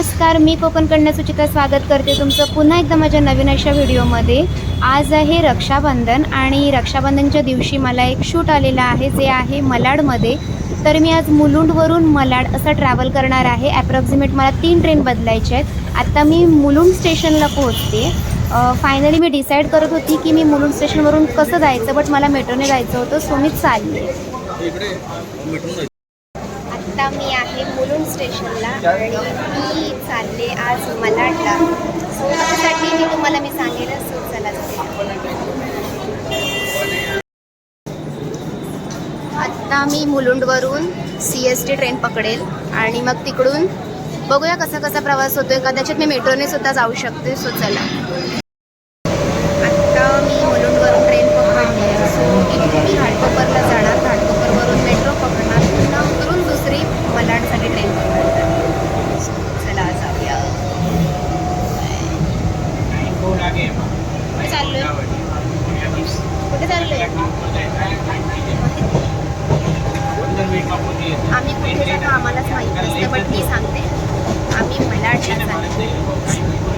नमस्कार मी कोकण कन्या सुचिता स्वागत करते तुमचं पुन्हा एकदा माझ्या नवीन अशा व्हिडिओमध्ये. आज आहे रक्षाबंधन आणि रक्षाबंधनच्या दिवशी मला एक शूट आलेला आहे जे आहे मलाडमध्ये. तर मी आज मुलुंडवरून मलाड असं ट्रॅव्हल करणार आहे. ॲप्रॉक्सिमेट मला तीन ट्रेन बदलायचे आहेत. आत्ता मी मुलुंड स्टेशनला पोहोचते. फायनली मी डिसाईड करत होती की मी मुलुंड स्टेशनवरून कसं जायचं बट मला मेट्रोने जायचं होतं सो मी चालले आत्ता मी आहे मुलुंड स्टेशनला आणि मी चालले आज मलाडला. सो त्यासाठी मी तुम्हाला मी सांगेल सो चला आत्ता मी मुलुंडवरून सी एस टी ट्रेन पकडेल आणि मग तिकडून बघूया कसा कसा प्रवास होतोय. कदाचित मी मेट्रोने सुद्धा जाऊ शकते. सो चला आत्ता मी मुलुंडवरून ट्रेन पकडली सो इथून मी घाटकोपरला जाणार घाटकोपरवरून मेट्रो पकडणार पुन्हा उतरून दुसरी मलाडसाठी ट्रेन पकडणार So, चला जाऊया कुठे चाललोय कुठे चाललोय आम्ही कुठे जातो आम्हालाच माहीत नसतं बट मी सांगते. आम्ही मला चाललो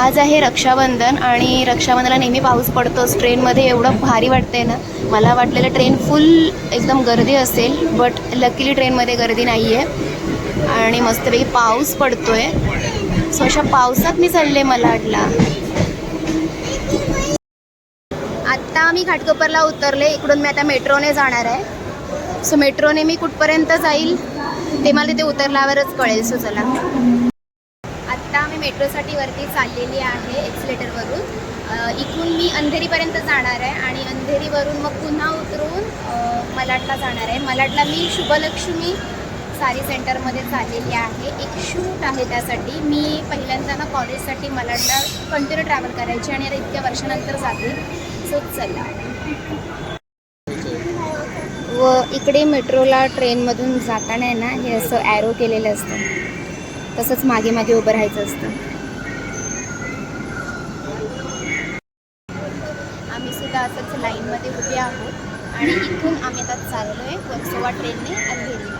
आज आहे रक्षाबंधन आणि रक्षाबंधनला नेहमी पाऊस पडतोच. ट्रेनमध्ये एवढं भारी वाटते ना. मला वाटलेलं ट्रेन फुल एकदम गर्दी असेल बट लकीली ट्रेनमध्ये गर्दी नाही आहे आणि मस्तपैकी पाऊस पडतो आहे सो अशा पावसात मी चालले वाटला आत्ता मी घाटकोपरला उतरले. इकडून मी आता मेट्रोने जाणार आहे. सो मेट्रोने मी कुठपर्यंत जाईल ते मला तिथे उतरल्यावरच कळेल. सो चला. मेट्रोसाठी वरती चाललेली आहे एक्सलेटरवरून. इकून इथून मी अंधेरीपर्यंत जाणार आहे आणि अंधेरीवरून मग पुन्हा उतरून अ, मलाडला जाणार आहे. मलाडला मी शुभलक्ष्मी सारी सेंटरमध्ये चाललेली आहे. एक शूट आहे त्यासाठी. मी पहिल्यांदा ना कॉलेजसाठी मलाडला कंटिन्यू ट्रॅव्हल करायची आणि आता इतक्या वर्षानंतर जाते. सो चला. व इकडे मेट्रोला ट्रेनमधून जाताना आहे ना हे असं ॲरो केलेलं असतं. तसंच मागे मागे उभं राहायचं असतं. आम्ही सुद्धा असंच लाईनमध्ये उभे आहोत आणि इथून आम्ही आता चाललो आहे वर्सोवा ट्रेनने अंधेरीला.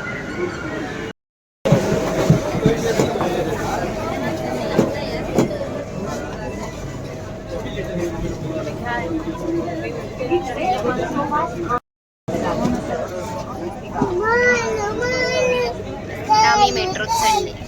आम्ही मेट्रोत चढले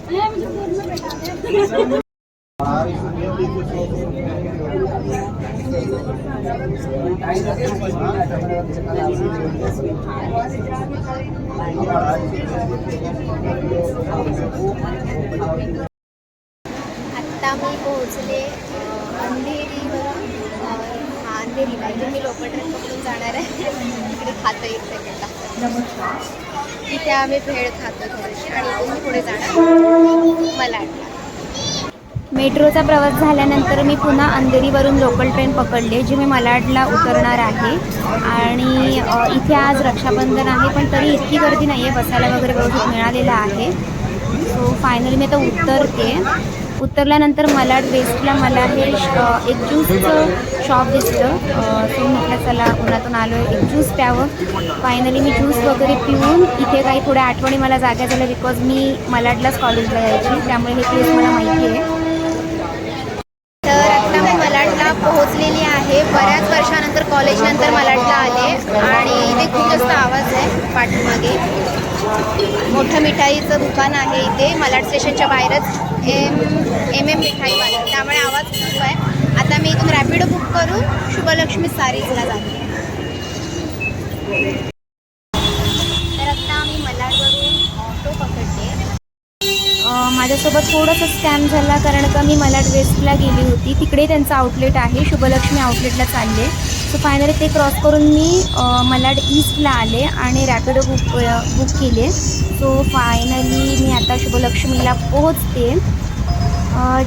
आत्ता मी पोहोचले अंधेरीवर. हा अंधेरीला इथे मी लोकल ट्रेन पकडून जाणार आहे. इकडे खातं एक सेकंड तिथे आम्ही भेळ खातो थोडीशी आणि मी पुढे जाणार मलाडला मेट्रोचा प्रवास झाल्यानंतर मी पुन्हा अंधेरीवरून लोकल ट्रेन पकडले जी मी मलाडला उतरणार आहे. आणि इथे आज रक्षाबंधन आहे पण तरी इतकी गर्दी नाही आहे बसायला वगैरे व्यवस्थित मिळालेलं आहे. सो फायनली मी आता उतरते. उतरल्यानंतर मलाड वेस्टला मला हे एक ज्यूसचं शॉप दिसलं. सो म्हटलं चला उन्हातून आलो आहे एक ज्यूस प्यावं. फायनली मी ज्यूस वगैरे पिऊन इथे काही थोड्या आठवणी मला जाग्या झाल्या बिकॉज मी मलाडलाच कॉलेजला यायची. त्यामुळे हे प्लेस मला माहिती आहे तर आत्ता मी मलाडला पोहोचलेली आहे बऱ्याच वर्षानंतर कॉलेजनंतर मलाडला आले आणि इथे खूप जास्त आवाज आहे पाठीमागे. मोठं मिठाईचं दुकान आहे इथे मलाड स्टेशनच्या बाहेरच. एम एम एम मिठाईवाला त्यामुळे आवाज खूप आहे. आता मी इथून रॅपिडो बुक करून शुभलक्ष्मी सारीजला जाते. तर आम्ही मलाडवरून ऑटो माझ्यासोबत थोडंसं स्कॅम झाला कारण का मी मलाड वेस्टला गेली होती. तिकडे त्यांचं आउटलेट आहे. शुभलक्ष्मी आउटलेटला चालले. सो फायनली ते क्रॉस करून मी मलाड ईस्टला आले आणि रॅपिडो बुक बुक केले. सो फायनली मी आता शुभलक्ष्मीला पोहोचते.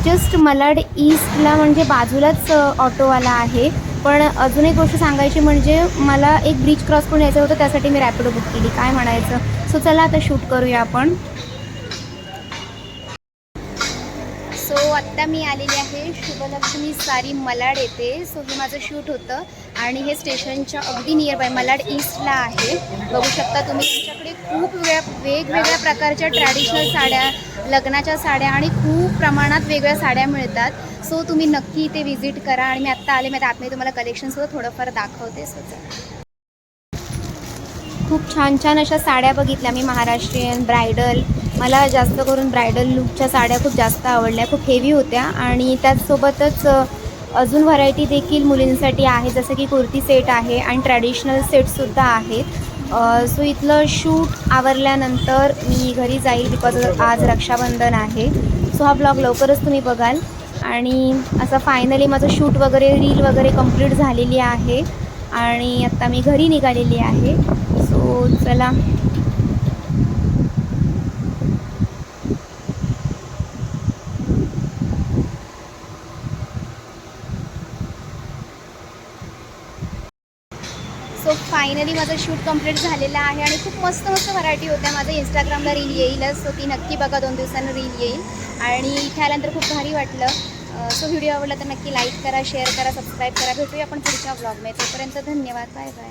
जस्ट मलाड ईस्टला म्हणजे बाजूलाच ऑटोवाला आहे. पण अजून एक गोष्ट सांगायची म्हणजे मला एक ब्रिज क्रॉस करून यायचं होतं त्यासाठी मी रॅपिडो बुक केली. काय म्हणायचं? सो चला आता शूट करूया आपण. सो आत्ता मी आलेली आहे शुभलक्ष्मी सारी मलाड येते सो हे माझं शूट होतं. आणि हे स्टेशनच्या अगदी नियर बाय मलाड ईस्टला आहे. बघू शकता तुम्ही त्यांच्याकडे खूप वेगळ्या वेगवेगळ्या प्रकारच्या ट्रॅडिशनल साड्या लग्नाच्या साड्या आणि खूप प्रमाणात वेगळ्या साड्या मिळतात. सो तुम्ही नक्की इथे व्हिजिट करा आणि मी आत्ता आले मी आता आतमध्ये तुम्हाला कलेक्शनसुद्धा थोडंफार दाखवते स्वतः. खूप छान छान अशा साड्या बघितल्या मी महाराष्ट्रीयन ब्रायडल मला जास्त करून ब्रायडल लुकच्या साड्या खूप जास्त आवडल्या खूप हेवी होत्या. आणि त्याचसोबतच अजून व्हरायटी देखील मुलींसाठी आहे जसं की कुर्ती सेट आहे आणि ट्रॅडिशनल सेटसुद्धा आहेत. सो इथलं शूट आवरल्यानंतर मी घरी जाईल बिकॉज आज रक्षाबंधन आहे. सो हा ब्लॉग लवकरच तुम्ही बघाल. आणि असं फायनली माझं शूट वगैरे रील वगैरे कंप्लीट झालेली आहे. आणि आत्ता मी घरी निघालेली आहे. सो चला सो फायनली माझं शूट कंप्लीट झालेलं आहे आणि खूप मस्त मस्त व्हरायटी होत्या. माझं इंस्टाग्रामला रील येईलच सो ती नक्की बघा दोन दिवसांनी रील येईल. आणि इथे आल्यानंतर खूप भारी वाटलं. सो व्हिडिओ आवडला तर नक्की लाईक करा शेअर करा सबस्क्राईब करा. भेटूया आपण पुढच्या ब्लॉगमध्ये तोपर्यंत धन्यवाद. Bye bye